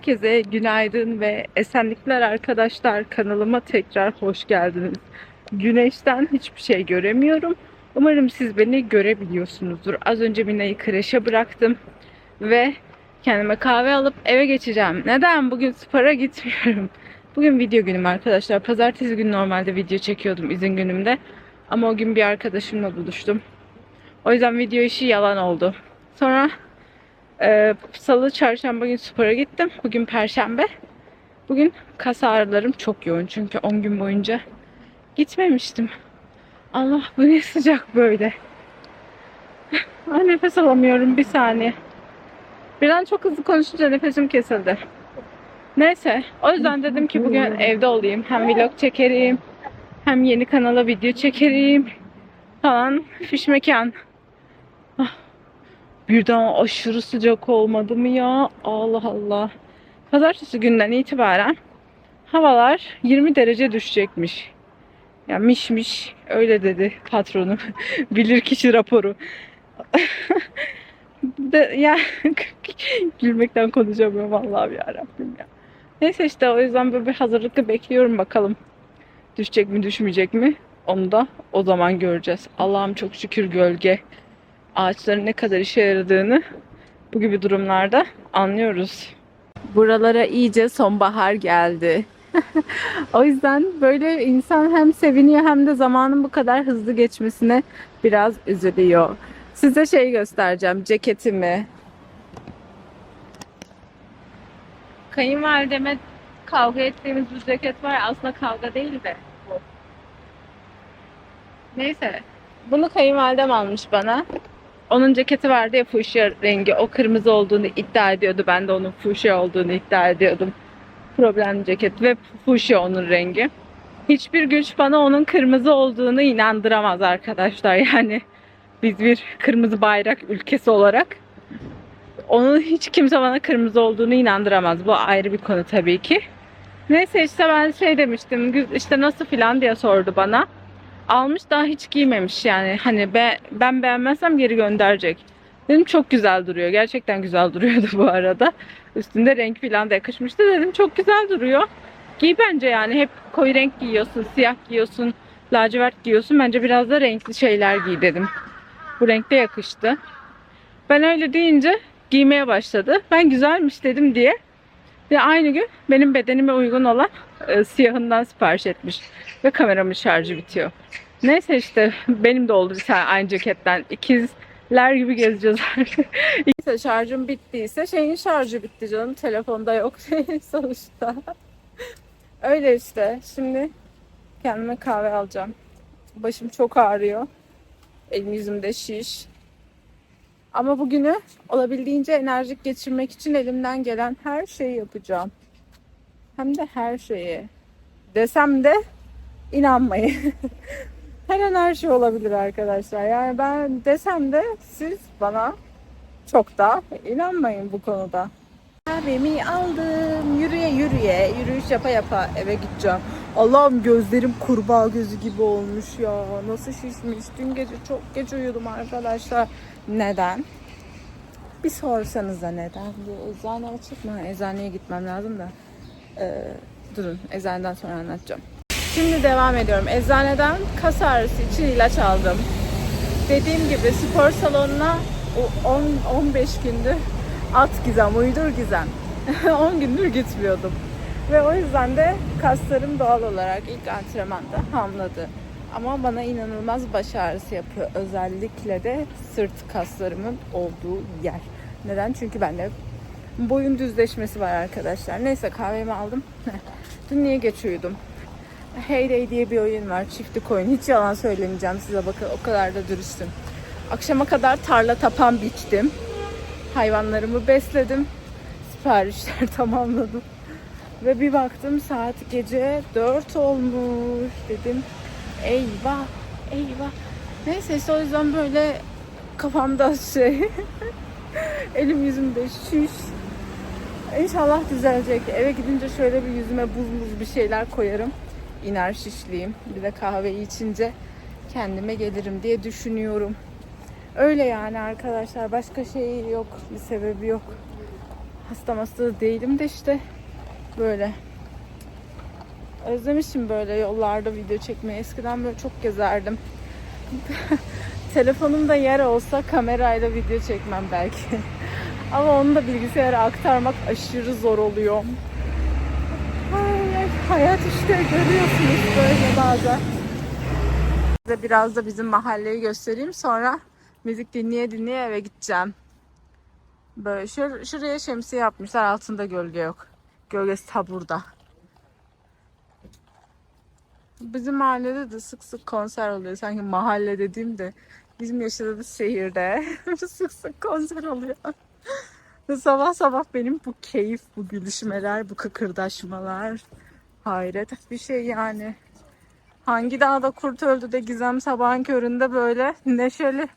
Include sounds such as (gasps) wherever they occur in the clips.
Herkese günaydın ve esenlikler arkadaşlar. Kanalıma tekrar hoş geldiniz. Güneşten hiçbir şey göremiyorum. Umarım siz beni görebiliyorsunuzdur. Az önce Mina'yı kreşe bıraktım ve kendime kahve alıp eve geçeceğim. Neden? Bugün spora gitmiyorum. Bugün video günüm arkadaşlar. Pazartesi günü normalde video çekiyordum izin günümde. Ama o gün bir arkadaşımla buluştum. O yüzden video işi yalan oldu. Sonra ee, Salı, çarşamba gün spora gittim. Bugün perşembe. Bugün kas ağrılarım çok yoğun çünkü 10 gün boyunca gitmemiştim. Allah bu ne sıcak böyle. (laughs) Ay nefes alamıyorum bir saniye. Birden çok hızlı konuşunca nefesim kesildi. Neyse o yüzden dedim ki bugün evde olayım. Hem vlog çekerim hem yeni kanala video çekerim falan. Fiş mekan. Birden aşırı sıcak olmadı mı ya? Allah Allah. Pazartesi günden itibaren havalar 20 derece düşecekmiş. Ya mişmiş öyle dedi patronu. (laughs) Bilir kişi raporu. (laughs) de, ya (laughs) gülmekten konuşamıyorum vallahi ya Rabbim ya. Neyse işte o yüzden böyle bir hazırlıklı bekliyorum bakalım. Düşecek mi düşmeyecek mi? Onu da o zaman göreceğiz. Allah'ım çok şükür gölge ağaçların ne kadar işe yaradığını bu gibi durumlarda anlıyoruz. Buralara iyice sonbahar geldi. (laughs) o yüzden böyle insan hem seviniyor hem de zamanın bu kadar hızlı geçmesine biraz üzülüyor. Size şey göstereceğim, ceketimi. Kayınvalideme kavga ettiğimiz bir ceket var. Aslında kavga değil de bu. Neyse. Bunu kayınvalidem almış bana. Onun ceketi vardı ya fuşya rengi. O kırmızı olduğunu iddia ediyordu. Ben de onun fuşya olduğunu iddia ediyordum. Problemli ceket ve fuşya onun rengi. Hiçbir güç bana onun kırmızı olduğunu inandıramaz arkadaşlar. (laughs) Yani biz bir kırmızı bayrak ülkesi olarak onun hiç kimse bana kırmızı olduğunu inandıramaz. Bu ayrı bir konu tabii ki. Neyse işte ben şey demiştim. "Gü- işte nasıl filan diye sordu bana almış daha hiç giymemiş yani hani be, ben beğenmezsem geri gönderecek. Dedim çok güzel duruyor. Gerçekten güzel (laughs) duruyordu bu arada. Üstünde renk falan da yakışmıştı. Dedim çok güzel duruyor. Giy bence yani hep koyu renk giyiyorsun, siyah giyiyorsun, lacivert giyiyorsun. Bence biraz da renkli şeyler giy dedim. Bu renkte yakıştı. Ben öyle deyince giymeye başladı. Ben güzelmiş dedim diye. Ve aynı gün benim bedenime uygun olan e, siyahından sipariş etmiş. Ve kameramın şarjı bitiyor. Neyse işte benim de oldu bir tane aynı ceketten. İkizler gibi gezeceğiz. (laughs) Neyse şarjım bittiyse şeyin şarjı bitti canım. Telefonda yok (laughs) sonuçta. Öyle işte. Şimdi kendime kahve alacağım. Başım çok ağrıyor. Elim yüzümde şiş. Ama bugünü olabildiğince enerjik geçirmek için elimden gelen her şeyi yapacağım. Hem de her şeyi. Desem de inanmayın. (laughs) her an her şey olabilir arkadaşlar. Yani ben desem de siz bana çok da inanmayın bu konuda. Kahvemi aldım. Yürüye yürüye, yürüyüş yapa yapa eve gideceğim. Allah'ım gözlerim kurbağa gözü gibi olmuş ya. Nasıl şişmiş. Dün gece çok geç uyudum arkadaşlar. Neden? Bir sorsanız da neden? Bu eczane açık mı? Eczaneye gitmem lazım da. Ee, durun, eczaneden sonra anlatacağım. Şimdi devam ediyorum. Eczaneden kas ağrısı için ilaç aldım. Dediğim gibi spor salonuna o 10 15 gündür at gizem, uydur gizem. (laughs) 10 gündür gitmiyordum. Ve o yüzden de kaslarım doğal olarak ilk antrenmanda hamladı. Ama bana inanılmaz baş ağrısı yapıyor. Özellikle de sırt kaslarımın olduğu yer. Neden? Çünkü bende boyun düzleşmesi var arkadaşlar. Neyse kahvemi aldım. (laughs) Dün niye geç uyudum? Heyday diye bir oyun var. Çiftlik oyun. Hiç yalan söylemeyeceğim size bakın. O kadar da dürüstüm. Akşama kadar tarla tapan biçtim. Hayvanlarımı besledim. Siparişler (laughs) tamamladım. Ve bir baktım saat gece 4 olmuş dedim. Eyvah, eyvah. Neyse işte o yüzden böyle kafamda şey, (laughs) elim yüzümde şiş. İnşallah düzelecek. Eve gidince şöyle bir yüzüme buz buz bir şeyler koyarım. İner şişliyim. Bir de kahveyi içince kendime gelirim diye düşünüyorum. Öyle yani arkadaşlar. Başka şey yok. Bir sebebi yok. Hasta hasta değilim de işte böyle. Özlemişim böyle yollarda video çekmeyi. Eskiden böyle çok gezerdim. (laughs) Telefonumda yer olsa kamerayla video çekmem belki. Ama onu da bilgisayara aktarmak aşırı zor oluyor. Ay, ay, hayat işte görüyorsunuz böyle bazen. Size biraz da bizim mahalleyi göstereyim sonra müzik dinleye dinleye eve gideceğim. Böyle şur şuraya şemsiye yapmışlar altında gölge yok. Gölgesi ta burada. Bizim mahallede de sık sık konser oluyor. Sanki mahalle dediğimde bizim yaşadığımız şehirde (laughs) sık sık konser oluyor. (gasps) Sabah sabah benim bu keyif, bu gülüşmeler, bu kıkırdaşmalar hayret bir şey yani. Hangi dağda kurt öldü de Gizem sabahın köründe böyle neşeli.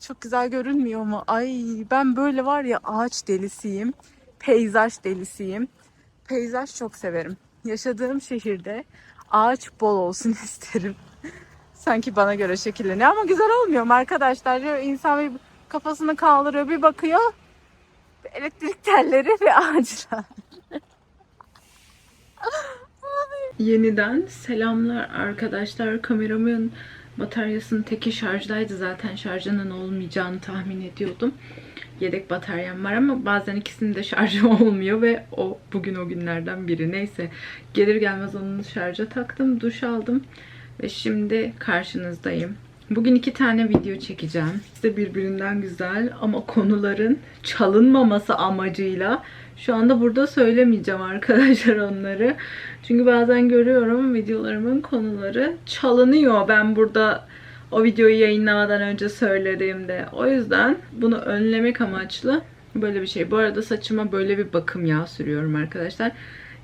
Çok güzel görünmüyor mu? Ay ben böyle var ya ağaç delisiyim. Peyzaj delisiyim. Peyzaj çok severim. Yaşadığım şehirde ağaç bol olsun (laughs) isterim. Sanki bana göre şekilleniyor ama güzel olmuyor mu arkadaşlar? İnsan kafasını kaldırıyor bir bakıyor. Elektrik telleri ve ağaçlar. Yeniden selamlar arkadaşlar. Kameramın bataryasının teki şarjdaydı zaten şarjının olmayacağını tahmin ediyordum. Yedek bataryam var ama bazen ikisinin de şarjı (laughs) olmuyor ve o bugün o günlerden biri. Neyse gelir gelmez onun şarja taktım, duş aldım ve şimdi karşınızdayım. Bugün iki tane video çekeceğim. İşte birbirinden güzel ama konuların çalınmaması amacıyla şu anda burada söylemeyeceğim (laughs) arkadaşlar onları. Çünkü bazen görüyorum videolarımın konuları çalınıyor. Ben burada o videoyu yayınlamadan önce söylediğimde. O yüzden bunu önlemek amaçlı böyle bir şey. Bu arada saçıma böyle bir bakım yağı sürüyorum arkadaşlar.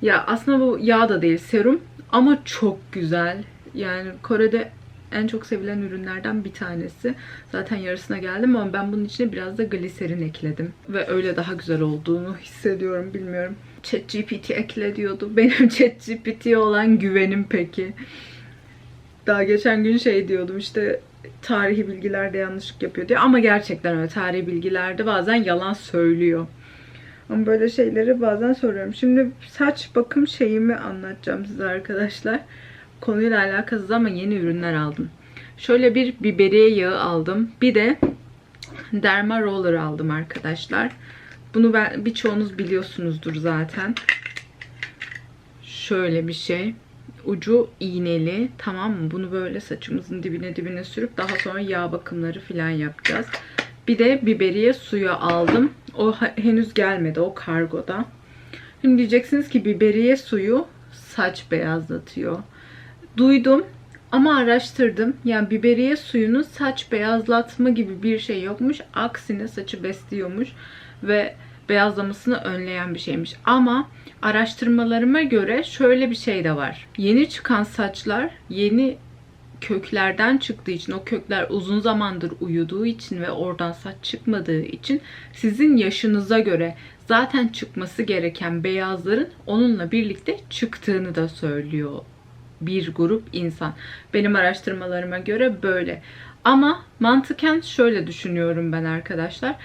Ya aslında bu yağ da değil serum ama çok güzel. Yani Kore'de en çok sevilen ürünlerden bir tanesi. Zaten yarısına geldim ama ben bunun içine biraz da gliserin ekledim. Ve öyle daha güzel olduğunu hissediyorum bilmiyorum. ChatGPT ekle diyordu. (laughs) Benim ChatGPT'ye olan güvenim peki. Daha geçen gün şey diyordum işte tarihi bilgilerde yanlışlık yapıyor diye. Ama gerçekten öyle tarihi bilgilerde bazen yalan söylüyor. Ama böyle şeyleri bazen soruyorum. Şimdi saç bakım şeyimi anlatacağım size arkadaşlar. Konuyla alakasız ama yeni ürünler aldım. Şöyle bir biberiye yağı aldım. Bir de derma roller aldım arkadaşlar. Bunu ben birçoğunuz biliyorsunuzdur zaten. Şöyle bir şey. Ucu iğneli. Tamam mı? Bunu böyle saçımızın dibine dibine sürüp daha sonra yağ bakımları falan yapacağız. Bir de biberiye suyu aldım. O henüz gelmedi. O kargoda. Şimdi diyeceksiniz ki biberiye suyu saç beyazlatıyor. Duydum ama araştırdım. Yani biberiye suyunun saç beyazlatma gibi bir şey yokmuş. Aksine saçı besliyormuş ve beyazlamasını önleyen bir şeymiş. Ama araştırmalarıma göre şöyle bir şey de var. Yeni çıkan saçlar yeni köklerden çıktığı için o kökler uzun zamandır uyuduğu için ve oradan saç çıkmadığı için sizin yaşınıza göre zaten çıkması gereken beyazların onunla birlikte çıktığını da söylüyor bir grup insan. Benim araştırmalarıma göre böyle. Ama mantıken şöyle düşünüyorum ben arkadaşlar.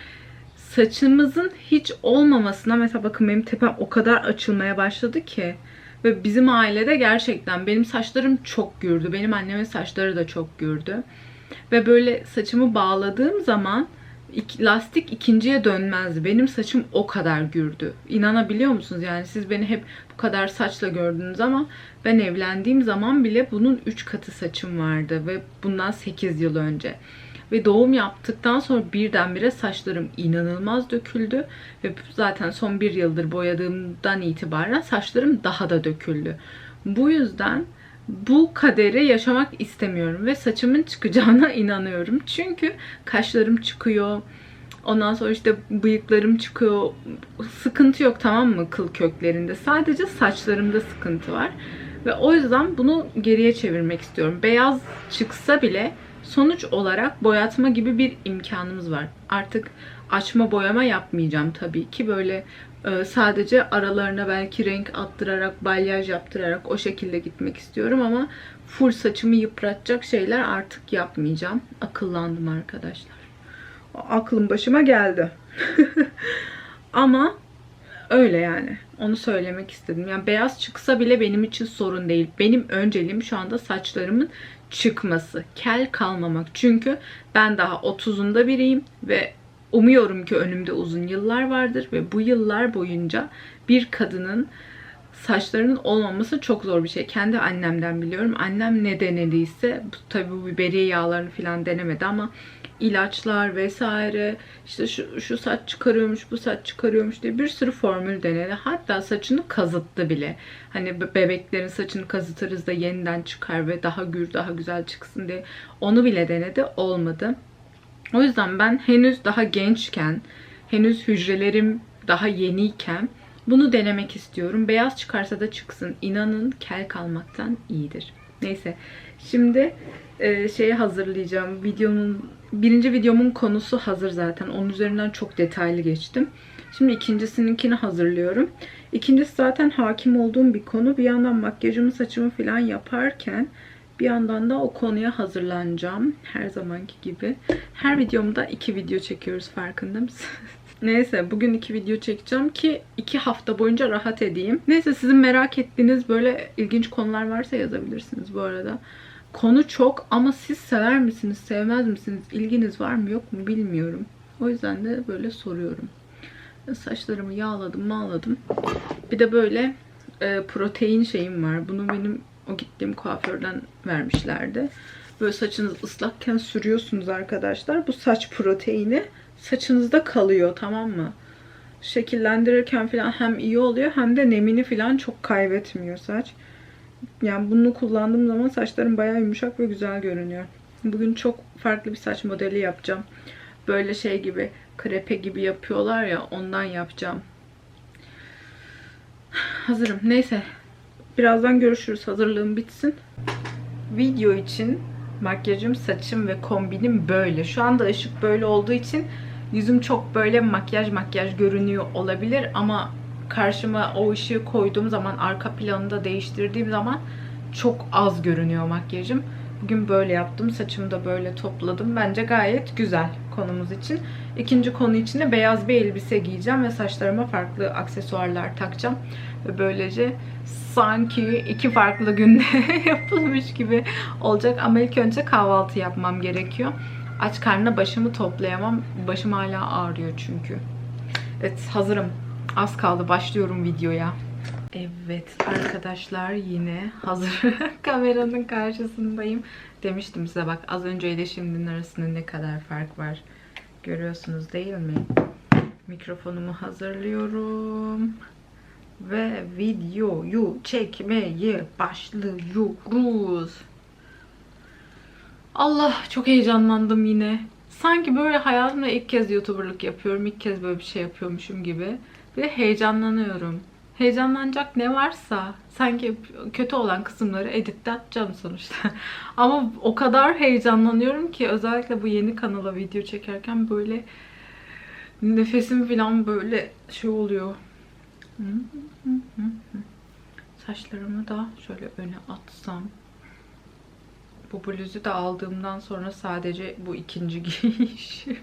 Saçımızın hiç olmamasına mesela bakın benim tepem o kadar açılmaya başladı ki ve bizim ailede gerçekten benim saçlarım çok gürdü. Benim annemin saçları da çok gürdü. Ve böyle saçımı bağladığım zaman lastik ikinciye dönmezdi. Benim saçım o kadar gürdü. İnanabiliyor musunuz? Yani siz beni hep bu kadar saçla gördünüz ama ben evlendiğim zaman bile bunun 3 katı saçım vardı ve bundan 8 yıl önce. Ve doğum yaptıktan sonra birdenbire saçlarım inanılmaz döküldü. Ve zaten son bir yıldır boyadığımdan itibaren saçlarım daha da döküldü. Bu yüzden bu kaderi yaşamak istemiyorum ve saçımın çıkacağına (laughs) inanıyorum. Çünkü kaşlarım çıkıyor. Ondan sonra işte bıyıklarım çıkıyor. Sıkıntı yok tamam mı kıl köklerinde. Sadece saçlarımda sıkıntı var. Ve o yüzden bunu geriye çevirmek istiyorum. Beyaz çıksa bile sonuç olarak boyatma gibi bir imkanımız var. Artık açma boyama yapmayacağım tabii ki. Böyle e, sadece aralarına belki renk attırarak, balyaj yaptırarak o şekilde gitmek istiyorum ama full saçımı yıpratacak şeyler artık yapmayacağım. Akıllandım arkadaşlar. O aklım başıma geldi. (laughs) ama Öyle yani. Onu söylemek istedim. Yani beyaz çıksa bile benim için sorun değil. Benim önceliğim şu anda saçlarımın çıkması. Kel kalmamak. Çünkü ben daha 30'unda biriyim ve umuyorum ki önümde uzun yıllar vardır ve bu yıllar boyunca bir kadının saçlarının olmaması çok zor bir şey. Kendi annemden biliyorum. Annem ne denediyse bu, tabii bu biberiye yağlarını falan denemedi ama ilaçlar vesaire işte şu, şu saç çıkarıyormuş bu saç çıkarıyormuş diye bir sürü formül denedi. Hatta saçını kazıttı bile. Hani be- bebeklerin saçını kazıtırız da yeniden çıkar ve daha gür daha güzel çıksın diye onu bile denedi olmadı. O yüzden ben henüz daha gençken, henüz hücrelerim daha yeniyken bunu denemek istiyorum. Beyaz çıkarsa da çıksın. İnanın kel kalmaktan iyidir. Neyse. Şimdi e, şeyi hazırlayacağım. Videomun birinci videomun konusu hazır zaten. Onun üzerinden çok detaylı geçtim. Şimdi ikincisininkini hazırlıyorum. İkincisi zaten hakim olduğum bir konu. Bir yandan makyajımı saçımı falan yaparken bir yandan da o konuya hazırlanacağım. Her zamanki gibi. Her videomda iki video çekiyoruz farkında mısınız? (laughs) Neyse bugün iki video çekeceğim ki iki hafta boyunca rahat edeyim. Neyse sizin merak ettiğiniz böyle ilginç konular varsa yazabilirsiniz bu arada. Konu çok ama siz sever misiniz, sevmez misiniz, ilginiz var mı yok mu bilmiyorum. O yüzden de böyle soruyorum. Saçlarımı yağladım, mağladım. Bir de böyle e, protein şeyim var. Bunu benim o gittiğim kuaförden vermişlerdi. Böyle saçınız ıslakken sürüyorsunuz arkadaşlar. Bu saç proteini saçınızda kalıyor tamam mı? Şekillendirirken falan hem iyi oluyor hem de nemini falan çok kaybetmiyor saç. Yani bunu kullandığım zaman saçlarım bayağı yumuşak ve güzel görünüyor. Bugün çok farklı bir saç modeli yapacağım. Böyle şey gibi krepe gibi yapıyorlar ya ondan yapacağım. Hazırım. Neyse. Birazdan görüşürüz. Hazırlığım bitsin. Video için makyajım, saçım ve kombinim böyle. Şu anda ışık böyle olduğu için yüzüm çok böyle makyaj makyaj görünüyor olabilir ama karşıma o ışığı koyduğum zaman arka planını da değiştirdiğim zaman çok az görünüyor makyajım. Bugün böyle yaptım. Saçımı da böyle topladım. Bence gayet güzel konumuz için. İkinci konu için de beyaz bir elbise giyeceğim ve saçlarıma farklı aksesuarlar takacağım. Ve böylece sanki iki farklı günde (laughs) yapılmış gibi olacak. Ama ilk önce kahvaltı yapmam gerekiyor. Aç karnına başımı toplayamam. Başım hala ağrıyor çünkü. Evet hazırım. Az kaldı. Başlıyorum videoya. Evet arkadaşlar yine hazır (laughs) kameranın karşısındayım. Demiştim size bak az önce ile şimdinin arasında ne kadar fark var. Görüyorsunuz değil mi? Mikrofonumu hazırlıyorum. Ve videoyu çekmeye başlıyoruz. Allah çok heyecanlandım yine. Sanki böyle hayatımda ilk kez YouTuber'lık yapıyorum. ilk kez böyle bir şey yapıyormuşum gibi. De heyecanlanıyorum. Heyecanlanacak ne varsa sanki kötü olan kısımları editte atacağım sonuçta. (laughs) Ama o kadar heyecanlanıyorum ki özellikle bu yeni kanala video çekerken böyle nefesim falan böyle şey oluyor. Saçlarımı da şöyle öne atsam. Bu da aldığımdan sonra sadece bu ikinci (laughs) giyişim.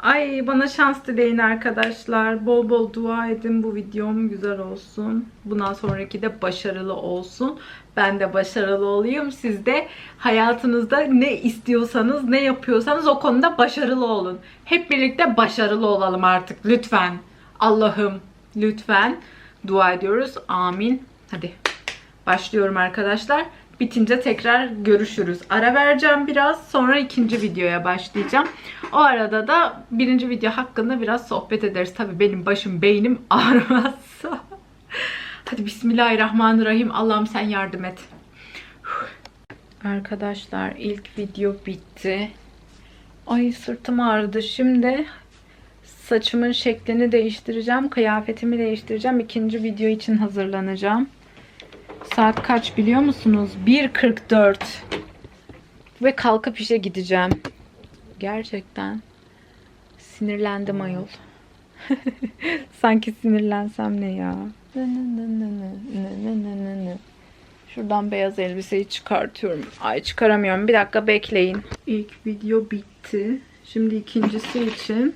Ay bana şans dileyin arkadaşlar. Bol bol dua edin bu videom güzel olsun. Bundan sonraki de başarılı olsun. Ben de başarılı olayım. Siz de hayatınızda ne istiyorsanız, ne yapıyorsanız o konuda başarılı olun. Hep birlikte başarılı olalım artık lütfen. Allah'ım lütfen dua ediyoruz. Amin. Hadi başlıyorum arkadaşlar. Bitince tekrar görüşürüz. Ara vereceğim biraz. Sonra ikinci videoya başlayacağım. O arada da birinci video hakkında biraz sohbet ederiz. Tabii benim başım, beynim (laughs) ağrımazsa. Hadi Bismillahirrahmanirrahim. Allah'ım sen yardım et. Arkadaşlar ilk video bitti. Ay sırtım ağrıdı. Şimdi saçımın şeklini değiştireceğim. Kıyafetimi değiştireceğim. İkinci video için hazırlanacağım. Saat kaç biliyor musunuz? 1.44. Ve kalkıp işe gideceğim. Gerçekten sinirlendim ayol. (laughs) Sanki sinirlensem ne ya. Şuradan beyaz elbiseyi çıkartıyorum. Ay çıkaramıyorum. Bir dakika bekleyin. İlk video bitti. Şimdi ikincisi için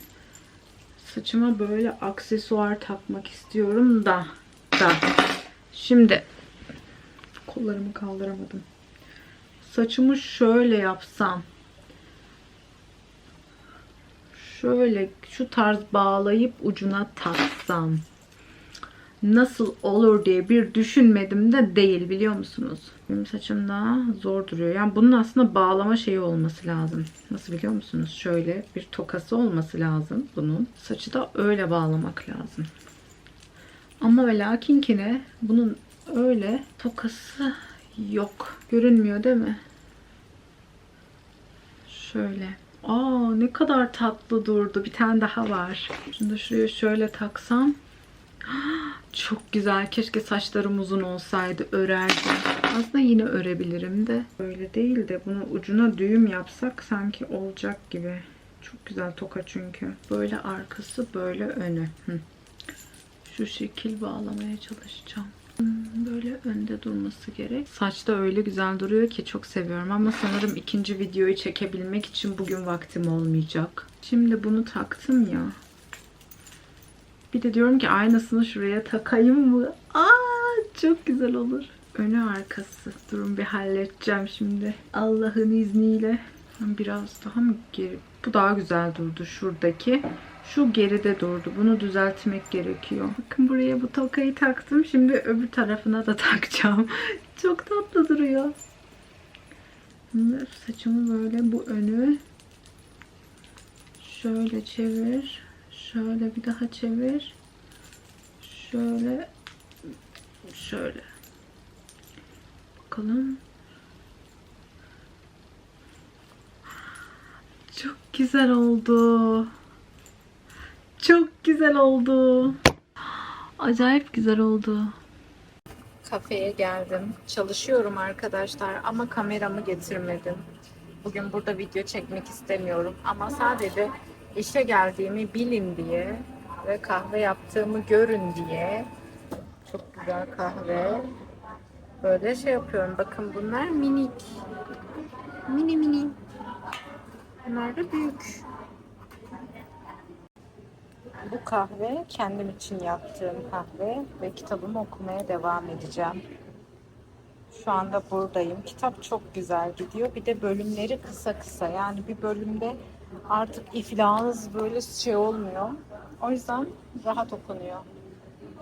Saçıma böyle aksesuar takmak istiyorum da. Da. Şimdi kollarımı kaldıramadım. Saçımı şöyle yapsam. Şöyle şu tarz bağlayıp ucuna taksam. Nasıl olur diye bir düşünmedim de değil biliyor musunuz? Benim saçım daha zor duruyor. Yani bunun aslında bağlama şeyi olması lazım. Nasıl biliyor musunuz? Şöyle bir tokası olması lazım bunun. Saçı da öyle bağlamak lazım. Ama ve lakinkine bunun öyle tokası yok. Görünmüyor değil mi? Şöyle. Aa ne kadar tatlı durdu. Bir tane daha var. Şunu da şuraya şöyle taksam. (gasps) Çok güzel. Keşke saçlarım uzun olsaydı. Örerdim. Aslında yine örebilirim de. Böyle değil de bunu ucuna düğüm yapsak sanki olacak gibi. Çok güzel toka çünkü. Böyle arkası böyle önü. Şu şekil bağlamaya çalışacağım. Böyle önde durması gerek. Saç da öyle güzel duruyor ki çok seviyorum ama sanırım ikinci videoyu çekebilmek için bugün vaktim olmayacak. Şimdi bunu taktım ya. Bir de diyorum ki aynısını şuraya takayım mı? Aa çok güzel olur. Önü arkası. Durun bir halledeceğim şimdi. Allah'ın izniyle. Biraz daha mı geri? Bu daha güzel durdu şuradaki. Şu geride durdu. Bunu düzeltmek gerekiyor. Bakın buraya bu tokayı taktım. Şimdi öbür tarafına da (laughs) takacağım. Çok tatlı duruyor. Saçımı böyle bu önü şöyle çevir. Şöyle bir daha çevir. Şöyle şöyle. Bakalım. Çok güzel oldu. Çok güzel oldu. Acayip güzel oldu. Kafeye geldim. Çalışıyorum arkadaşlar ama kameramı getirmedim. Bugün burada video çekmek istemiyorum ama sadece işe geldiğimi bilin diye ve kahve yaptığımı görün diye çok güzel kahve böyle şey yapıyorum. Bakın bunlar minik. Mini mini. Bunlar da büyük. Bu kahve kendim için yaptığım kahve ve kitabımı okumaya devam edeceğim. Şu anda buradayım. Kitap çok güzel gidiyor. Bir de bölümleri kısa kısa. Yani bir bölümde artık iflahınız böyle şey olmuyor. O yüzden rahat okunuyor.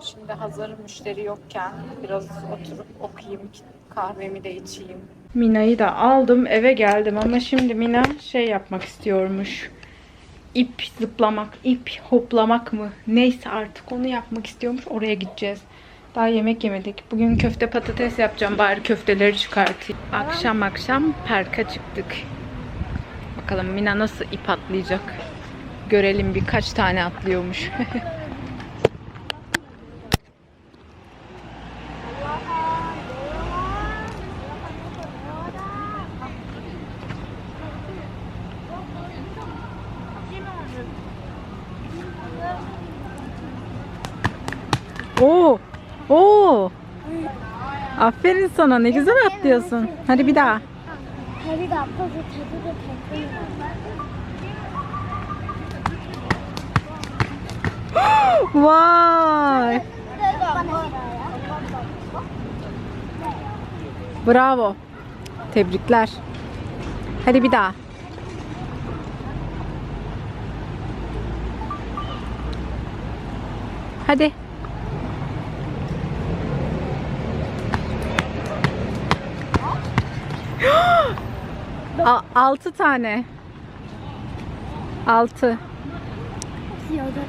Şimdi hazır müşteri yokken biraz oturup okuyayım, kahvemi de içeyim. Mina'yı da aldım, eve geldim ama şimdi Mina şey yapmak istiyormuş. İp zıplamak, ip hoplamak mı? Neyse artık onu yapmak istiyormuş. Oraya gideceğiz. Daha yemek yemedik. Bugün köfte patates yapacağım. Bari köfteleri çıkartayım. Akşam akşam parka çıktık. Bakalım Mina nasıl ip atlayacak. Görelim birkaç tane atlıyormuş. (laughs) Aferin sana. Ne güzel atlıyorsun. Hadi bir daha. 다리가 아파서 자두가 잘 (gasps) Vay! 내가 안 걸어요? Bravo. Tebrikler. Hadi bir daha. A- altı tane. Altı. Yoda.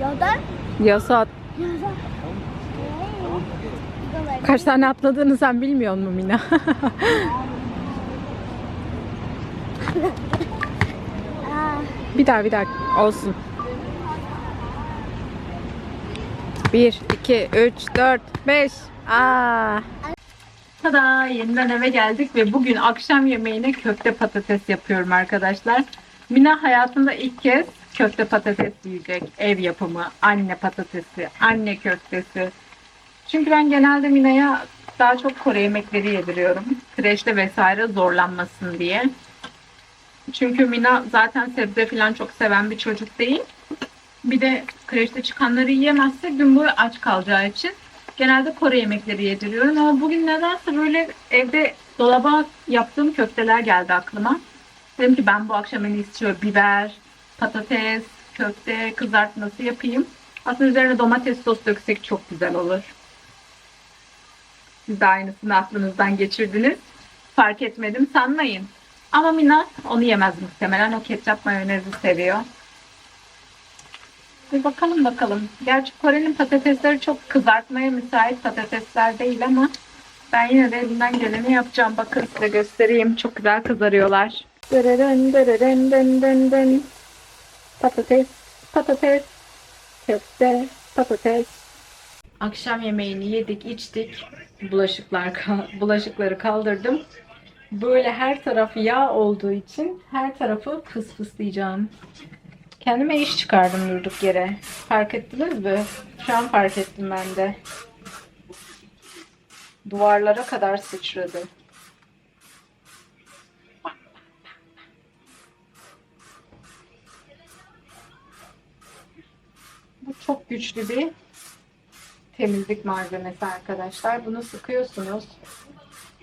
Yoda. Yoda. Kaç tane atladığını sen bilmiyor musun Mina? (laughs) bir daha bir daha olsun. 1, 2, 3, 4, 5. Aa. Tada yeniden eve geldik ve bugün akşam yemeğine köfte patates yapıyorum arkadaşlar. Mina hayatında ilk kez köfte patates yiyecek. Ev yapımı, anne patatesi, anne köftesi. Çünkü ben genelde Mina'ya daha çok Kore yemekleri yediriyorum. Kreşte vesaire zorlanmasın diye. Çünkü Mina zaten sebze falan çok seven bir çocuk değil. Bir de kreşte çıkanları yiyemezse gün boyu aç kalacağı için genelde Kore yemekleri yediriyorum. Ama bugün nedense böyle evde dolaba yaptığım köfteler geldi aklıma. Dedim ki ben bu akşam en iyisi şöyle biber, patates, köfte kızartması yapayım. Aslında üzerine domates sos döksek çok güzel olur. Siz de aynısını aklınızdan geçirdiniz. Fark etmedim sanmayın. Ama Mina onu yemez muhtemelen. O ketçap mayonezi seviyor. Bir bakalım bakalım. Gerçi Kore'nin patatesleri çok kızartmaya müsait patatesler değil ama ben yine de elimden geleni yapacağım. Bakın size göstereyim. Çok güzel kızarıyorlar. Dırırın, dırırın, dın, dın, dın. Patates, patates, köfte, patates. Akşam yemeğini yedik, içtik. Bulaşıklar bulaşıkları kaldırdım. Böyle her tarafı yağ olduğu için her tarafı fıs fıslayacağım. Kendime iş çıkardım durduk yere. Fark ettiniz mi? Şu an fark ettim ben de. Duvarlara kadar sıçradı. Bu çok güçlü bir temizlik malzemesi arkadaşlar. Bunu sıkıyorsunuz.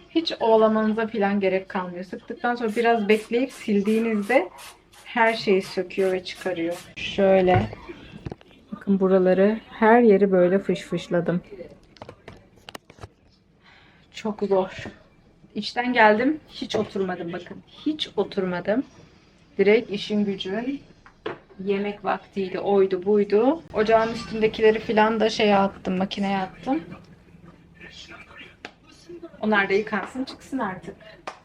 Hiç ovalamanıza falan gerek kalmıyor. Sıktıktan sonra biraz bekleyip sildiğinizde her şeyi söküyor ve çıkarıyor. Şöyle. Bakın buraları her yeri böyle fış fışladım. Çok zor. İşten geldim. Hiç oturmadım bakın. Hiç oturmadım. Direkt işin gücün yemek vaktiydi. Oydu buydu. Ocağın üstündekileri falan da şeye attım. Makineye attım. Onlar da yıkansın çıksın artık.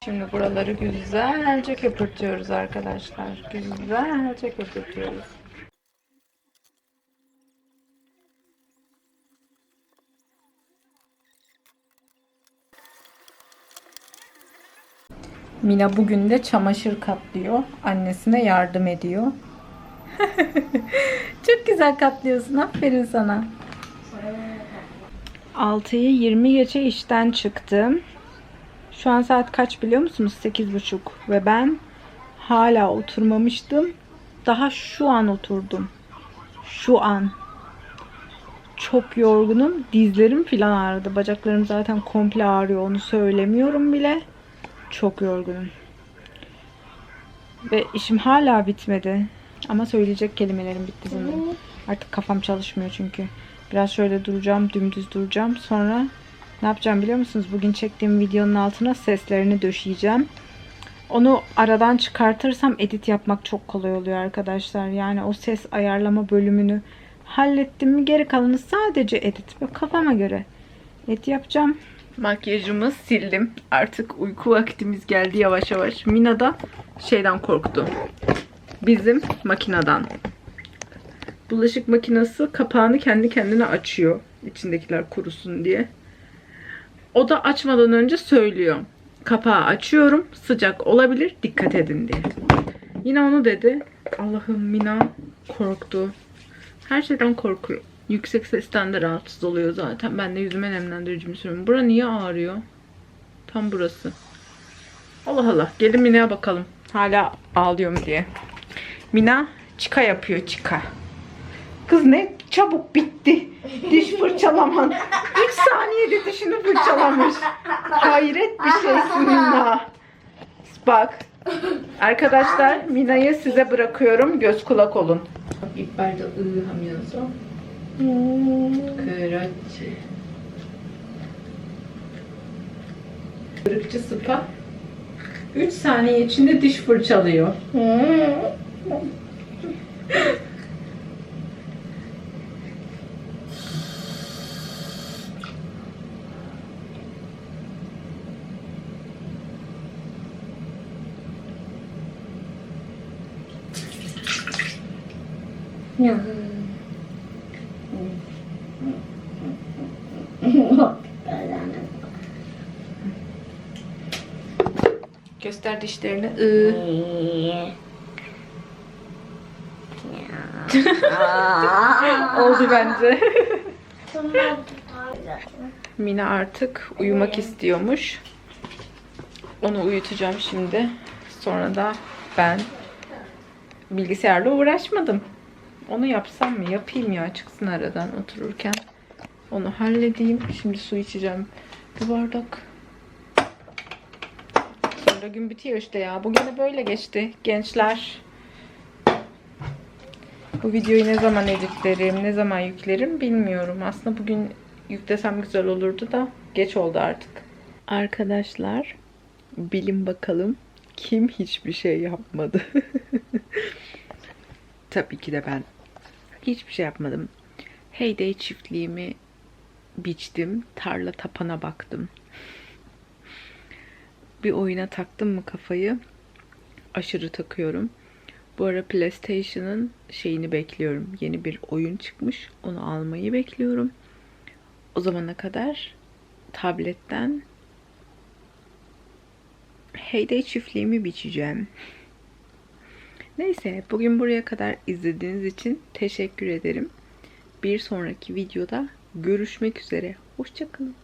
Şimdi buraları güzelce köpürtüyoruz arkadaşlar. Güzelce köpürtüyoruz. Mina bugün de çamaşır katlıyor. Annesine yardım ediyor. (laughs) Çok güzel katlıyorsun. Aferin sana. 6'yı 20 geçe işten çıktım. Şu an saat kaç biliyor musunuz? 8.30 ve ben hala oturmamıştım. Daha şu an oturdum. Şu an. Çok yorgunum. Dizlerim filan ağrıdı. Bacaklarım zaten komple ağrıyor. Onu söylemiyorum bile. Çok yorgunum. Ve işim hala bitmedi. Ama söyleyecek kelimelerim bitti sanırım. Artık kafam çalışmıyor çünkü. Biraz şöyle duracağım, dümdüz duracağım. Sonra ne yapacağım biliyor musunuz? Bugün çektiğim videonun altına seslerini döşeyeceğim. Onu aradan çıkartırsam edit yapmak çok kolay oluyor arkadaşlar. Yani o ses ayarlama bölümünü hallettim mi geri kalanı sadece edit. Kafama göre edit yapacağımı Makyajımı sildim. Artık uyku vaktimiz geldi yavaş yavaş. Mina da şeyden korktu. Bizim makineden. Bulaşık makinesi kapağını kendi kendine açıyor. İçindekiler kurusun diye. O da açmadan önce söylüyor. Kapağı açıyorum. Sıcak olabilir. Dikkat edin diye. Yine onu dedi. Allah'ım Mina korktu. Her şeyden korkuyor. Yüksek sesten de rahatsız oluyor zaten. Ben de yüzüme nemlendiricimi sürüyorum. Bura niye ağrıyor? Tam burası. Allah Allah. Gelin Mina'ya bakalım. Hala ağlıyorum diye. Mina çika yapıyor çika. Kız ne Çabuk bitti. Diş fırçalaman. 3 saniyede dişini fırçalamış. Hayret bir şeysin Mina. Bak. Arkadaşlar Mina'yı size bırakıyorum. Göz kulak olun. İlk başta ı ıı hamiyosu. Kıraçı. Kırıkçı spa. 3 saniye içinde diş fırçalıyor. Hmm. (laughs) Göster dişlerini. I. (laughs) Oldu bence. (laughs) Mina artık uyumak istiyormuş. Onu uyutacağım şimdi. Sonra da ben bilgisayarla uğraşmadım. Onu yapsam mı? Yapayım ya çıksın aradan otururken. Onu halledeyim. Şimdi su içeceğim. Bir bardak. Sonra gün bitiyor işte ya. Bugün de böyle geçti gençler. Bu videoyu ne zaman editlerim, ne zaman yüklerim bilmiyorum. Aslında bugün yüklesem güzel olurdu da geç oldu artık. Arkadaşlar, bilin bakalım kim hiçbir şey yapmadı. (laughs) Tabii ki de ben. Hiçbir şey yapmadım. Heyday çiftliğimi biçtim. Tarla tapana baktım. Bir oyuna taktım mı kafayı? Aşırı takıyorum. Bu ara PlayStation'ın şeyini bekliyorum. Yeni bir oyun çıkmış. Onu almayı bekliyorum. O zamana kadar tabletten Heyday çiftliğimi biçeceğim. Neyse bugün buraya kadar izlediğiniz için teşekkür ederim. Bir sonraki videoda görüşmek üzere. Hoşçakalın.